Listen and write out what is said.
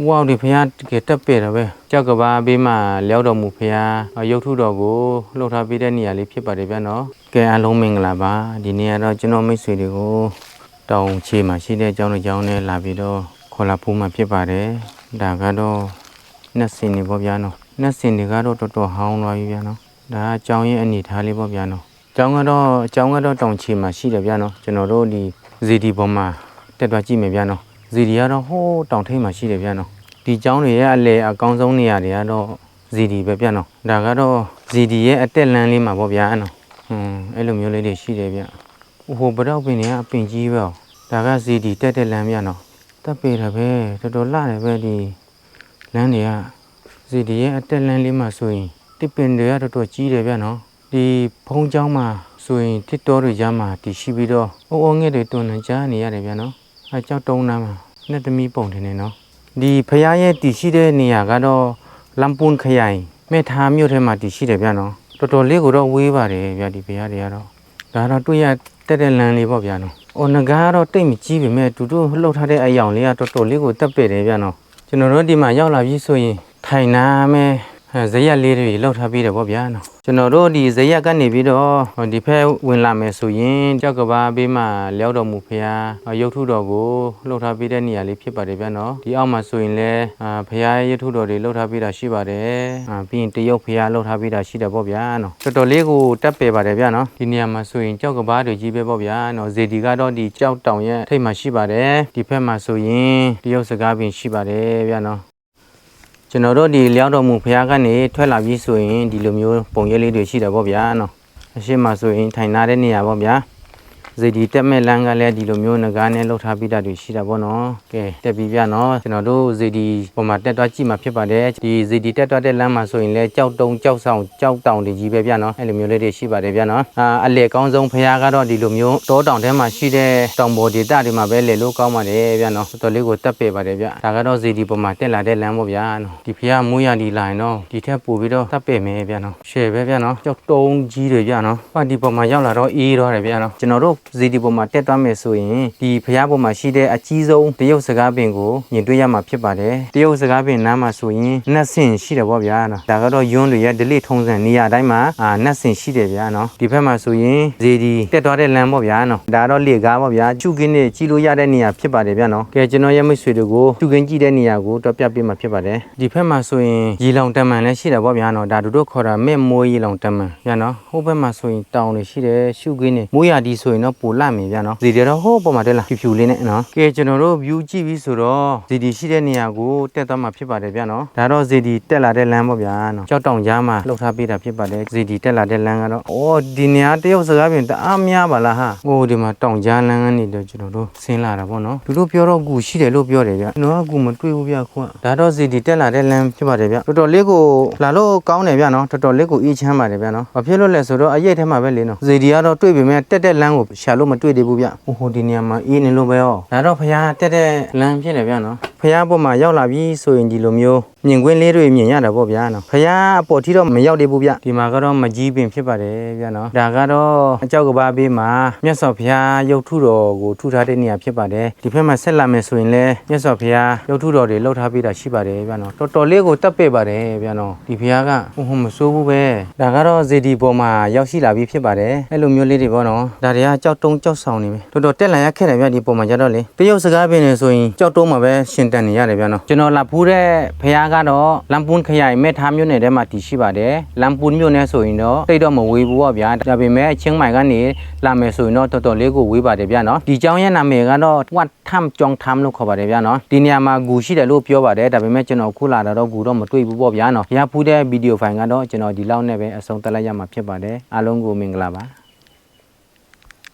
ဝေါဒီဖះတကယ်တက်ပေတယ်ပဲကြောက်ကဘာဘေးမှာလျောက်တော်မူဖះရုပ်ထုတော်ကိုလှုပ်ထားပေးတဲ့နေရာလေးဖြစ်ပါတယ်ဗျာနော်ကဲအားလုံးမင်္ဂလာပါဒီနေ့ကတော့ကျွန်တော်မိတ်ဆွေတွေကိုတောင်ချေမှာရှိတဲ့အကြောင်းအကြောင်းနဲ့လာပြီးတော့ခေါ်လာဖို့မှာဖြစ်ပါတယ်ဒါကတော့နှစ်စင်နေပေါ့ဗျာနော်နှစ်စင်တွေကတော့တော်တော်ဟောင်းသွားပြီဗျာနော်ဒါအကြောင်းရဲ့အနေထားလေးပေါ့ဗျာနော်အကြောင်းကတော့အကြောင်းကတော့တောင်ချေမှာရှိတယ်ဗျာနော်ကျွန်တော်တို့ဒီဇီဒီပေါ်မှာတက်သွားကြည့်မယ်ဗျာနော် ဇီဒီကတော့ဟိုးတောင်ထိပ်မှာရှိတယ်ဗျာနော်ဒီကျောင်းတွေရဲ့အလေအကောင်းဆုံးနေရာတွေကတော့ဇီဒီပဲဗျာနော်ဒါကတော့ဇီဒီရဲ့အတက်လန်းလေးမှာပေါ့ဗျာနော်ဟွန်းအဲ့လိုမျိုးလေးတွေရှိတယ်ဗျဟိုဘရောက်ပင်တွေကအပင်ကြီးပဲဒါကဇီဒီတက်တဲ့လမ်းဗျာနော်တက်ပေတယ်ပဲတော်တော်လှတယ်ပဲဒီလမ်းတွေကဇီဒီရဲ့အတက်လန်းလေးမှာဆိုရင်တစ်ပင်တွေကတော်တော်ကြီးတယ်ဗျာနော်ဒီဖုံးကျောင်းမှာဆိုရင်တစ်တော်တွေကြားမှာတည်ရှိပြီးတော့အုံအုံငယ်တွေတွန်းနေကြနေရတယ်ဗျာနော် အကြောက်တုံးနာမှာနှစ်သမီးပုံတင်နေနော်ဒီဖရားရဲ့တည်ရှိတဲ့နေရာကတော့လမ်ပွန်ခရိုင်မေထားမြို့ထဲမှာတည်ရှိတယ်ဗျာနော်တော်တော်လေးကိုတော့ဝေးပါတယ်ဗျာဒီဖရားတွေကတော့ဒါတော့တွေ့ရတက်တဲ့လမ်းလေးပေါ့ဗျာနော်အော်ငကားကတော့တိတ်မကြီးပေမဲ့တူတူလှုပ်ထားတဲ့အယောင်လေးကတော်တော်လေးကိုတက်ပစ်တယ်ဗျာနော်ကျွန်တော်တို့ဒီမှာရောက်လာပြီဆိုရင်ထိုင်နာမယ်အဲဇရက်လေးတွေလောက်ထားပြီးတယ်ပေါ့ဗျာနော် ကျွန်တော်တို့ဒီဇရက်ကနေပြီးတော့ဒီဖက်ဝင်လာမယ်ဆိုရင်ကြောက်ကဘာဘေးမှာလျောက်တော်မူဖရာရုပ်ထုတော်ကိုလှုပ်ထားပြီးတဲ့နေရာလေးဖြစ်ပါတယ်ဗျာနော်ဒီအောက်မှာဆိုရင်လည်းအာဖရာရဲ့ရုပ်ထုတော်တွေလှုပ်ထားပြီးတာရှိပါတယ်အာပြီးရင်တရုတ်ဖရာလှုပ်ထားပြီးတာရှိတယ်ပေါ့ဗျာနော်တော်တော်လေးကိုတက်ပယ်ပါတယ်ဗျာနော်ဒီနေရာမှာဆိုရင်ကြောက်ကဘာတွေကြီးပဲပေါ့ဗျာနော်ဇေဒီကတော့ဒီကြောက်တောင်ရဲ့ထိပ်မှာရှိပါတယ်ဒီဖက်မှာဆိုရင်တရုတ်စကားပင်ရှိပါတယ်ဗျာနော် ကျွန်တော်တို့ဒီလျောက်တော်မူဖရားကနေထွက်လာပြီးဆိုရင်ဒီလိုမျိုးပုံရိပ်လေးတွေရှိတယ်ပေါ့ဗျာနော်အရှိမဆိုရင်ထိုင်နာတဲ့နေရာပေါ့ဗျာ ဇေဒီတက်မဲ့လမ်းကလည်းဒီလိုမျိုးငကားနဲ့လှုပ်ထားပြီးတာတွေရှိတာပေါ့နော်ကဲတက်ပြီးပြနော်ကျွန်တော်တို့ဇေဒီပုံမှာတက်သွားကြည့်မှာဖြစ်ပါတယ်ဒီဇေဒီတက်သွားတဲ့လမ်းမှာဆိုရင်လည်းကြောက်တုံကြောက်ဆောင်ကြောက်တောင်တွေကြီးပဲဗျာနော်အဲ့လိုမျိုးလေးတွေရှိပါတယ်ဗျာနော်အာအလေကောင်းဆုံးဖရားကတော့ဒီလိုမျိုးတောတောင်ထဲမှာရှိတဲ့တောင်ပေါ်ဒေသတွေမှာပဲလေလို့ကောင်းပါတယ်ဗျာနော်တော်တော်လေးကိုတက်ပေပါတယ်ဗျာဒါကတော့ဇေဒီပုံမှာတက်လာတဲ့လမ်းပေါ့ဗျာနော်ဒီဖရားမွေးရဒီလိုင်းတော့ဒီထက်ပိုပြီးတော့တက်ပေမယ်ဗျာနော်ရှယ်ပဲဗျာနော်ကြောက်တုံကြီးတွေဗျာနော်ဟောဒီပုံမှာရောက်လာတော့အေးတော့တယ်ဗျာနော်ကျွန်တော်တို့ဇေဒီပုံမှာတက်သွားမယ်ဆိုရင်ဒီဖရားပုံမှာရှိတဲ့အကြီးဆုံးတရုတ်စကားပင်ကိုမြင်တွေ့ရမှာဖြစ်ပါတယ်တရုတ်စကားပင်နားမှာဆိုရင်နှက်ဆင်ရှိတယ်ပေါ့ဗျာနော်ဒါကတော့ယွန်းတွေရဲ့ဒလိထုံးစံနေရာတိုင်းမှာအာနှက်ဆင်ရှိတယ်ဗျာနော်ဒီဘက်မှာဆိုရင်ဇေဒီတက်သွားတဲ့လမ်းပေါ့ဗျာနော်ဒါတော့လေကားပေါ့ဗျာကျုကင်းနဲ့ကြီးလို့ရတဲ့နေရာဖြစ်ပါတယ်ဗျာနော်ကဲကျွန်တော်ရဲ့မိတ်ဆွေတွေကိုကျုကင်းကြည့်တဲ့နေရာကိုတော့ပြပေးမှာဖြစ်ပါတယ်ဒီဘက်မှာဆိုရင်ရေလောင်တမန်လည်းရှိတယ်ပေါ့ဗျာနော်ဒါတို့တို့ခေါ်တာမဲ့မိုးရေလောင်တမန်ဗျာနော်ဟိုဘက်မှာဆိုရင်တောင်တွေရှိတယ်ရှုကင်းနဲ့မိုးရဒီဆိုရင်တော့ပူလာမယ်ဗျာနော်ဇေဒီတော့ဟိုးပေါ်မှာတက်လာဖြူဖြူလေးနဲ့နော်ကဲကျွန်တော်တို့ view ကြည့်ပြီးဆိုတော့ဇေဒီရှိတဲ့နေရာကိုတက်သွားမှာဖြစ်ပါတယ်ဗျာနော်ဒါတော့ဇေဒီတက်လာတဲ့လမ်းပေါ့ဗျာနော်ကြောက်တောင်ကြားမှာလှုပ်ထားပေးတာဖြစ်ပါတယ်ဇေဒီတက်လာတဲ့လမ်းကတော့အော်ဒီနေရာတရုတ်စကားပြင်တအားများပါလားဟာဟိုဒီမှာတောင်ကြားလမ်းကနေတော့ကျွန်တော်တို့ဆင်းလာတာပေါ့နော်သူတို့ပြောတော့ကူရှိတယ်လို့ပြောတယ်ဗျကျွန်တော်ကကူမတွေ့ဘူးဗျခွန်းဒါတော့ဇေဒီတက်လာတဲ့လမ်းဖြစ်ပါတယ်ဗျတော်တော်လေးကိုလာလို့ကောင်းတယ်ဗျနော်တော်တော်လေးကိုအေးချမ်းပါတယ်ဗျနော်ဘာဖြစ်လို့လဲဆိုတော့အရိတ်ထဲမှာပဲလေနော်ဇေဒီကတော့တွေ့ပေမဲ့တက်တဲ့လမ်းကိုရှာလို့မတွေ့သေးဘူးဗျဟိုဒီနေရာမှာအေးနေလို့ပဲဟောဒါတော့ဖရားတက်တဲ့လမ်းဖြစ်တယ်ဗျနော်ဖရားပေါ်မှာရောက်လာပြီဆိုရင်ဒီလိုမျိုး မြင်ကွင်းလေးတွေမြင်ရတာပေါ့ဗျာနော်ဖရားအပေါ်ထိတော့မရောက်သေးဘူးဗျဒီမှာကတော့မကြီးပင်ဖြစ်ပါတယ်ဗျနော်ဒါကတော့အကြောက်ကဘာဘေးမှာမြတ်စွာဘုရားရုပ်ထုတော်ကိုထုထားတဲ့နေရာဖြစ်ပါတယ်ဒီဘက်မှာဆက်လာမယ်ဆိုရင်လည်းမြတ်စွာဘုရားရုပ်ထုတော်တွေလှုပ်ထားပေးတာရှိပါတယ်ဗျနော်တော်တော်လေးကိုတက်ပေပါတယ်ဗျနော်ဒီဘုရားကဟိုဟိုမစိုးဘူးပဲဒါကတော့ဇေဒီပေါ်မှာရောက်ရှိလာပြီဖြစ်ပါတယ်အဲ့လိုမျိုးလေးတွေပေါ့နော်ဒါတွေကကြောက်တုံးကြောက်ဆောင်နေပဲတော်တော်တက်လာရခဲ့တယ်ဗျဒီပေါ်မှာကြတော့လေတရုတ်စကားပင်နေဆိုရင်ကြောက်တုံးမှာပဲရှင်တန်နေရတယ်ဗျနော်ကျွန်တော်လာဖူးတဲ့ဘုရားကတော့လမ်ပွန်ခရိုင်မဲထားမြို့နယ်ထဲမှာတည်ရှိပါတယ်လမ်ပွန်မြို့နယ်ဆိုရင်တော့တိတ်တော့မဝေးဘူးပေါ့ဗျာဒါပေမဲ့ချင်းမိုင်ကနေလာမယ်ဆိုရင်တော့တော်တော်လေးကိုဝေးပါတယ်ဗျာနော်ဒီကျောင်းရဲ့နာမည်ကတော့ဝတ်ထမ်ကျောင်းထမ်လို့ခေါ်ပါတယ်ဗျာနော်ဒီနေရာမှာဂူရှိတယ်လို့ပြောပါတယ်ဒါပေမဲ့ကျွန်တော်ခုလာတာတော့ဂူတော့မတွေ့ဘူးပေါ့ဗျာနော်ရဖူးတဲ့ဗီဒီယိုဖိုင်ကတော့ကျွန်တော်ဒီလောက်နဲ့ပဲအဆုံးသတ်လိုက်ရမှာဖြစ်ပါတယ်အားလုံးကိုမင်္ဂလာပါ